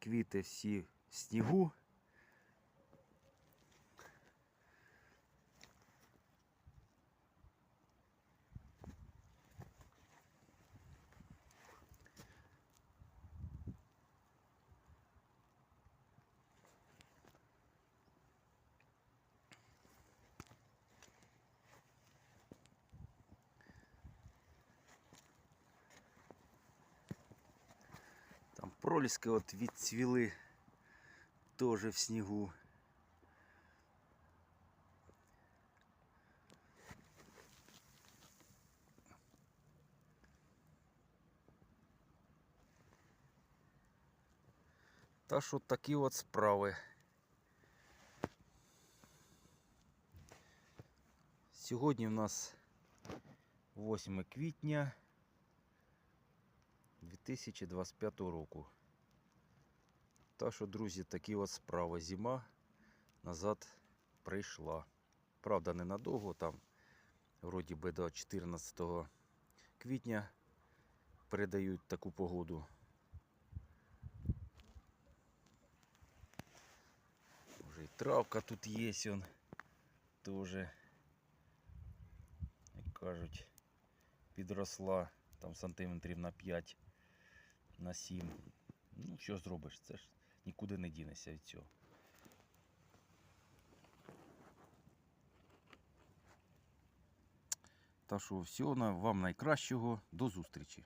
квіти всі в снігу. проліски от відцвіли теж в снігу. Та що такі от справи. Сьогодні в нас 8 квітня 2025 року. Так що, друзі, такі от справи. Зима назад прийшла. Правда, ненадовго, там вроді би до 14 квітня передають таку погоду. Уже і травка тут є, он теж, як кажуть, підросла там сантиметрів на 5 на 7. Ну, що зробиш? Це ж нікуди не дінешся від цього. Та що, всього вам найкращого. До зустрічі.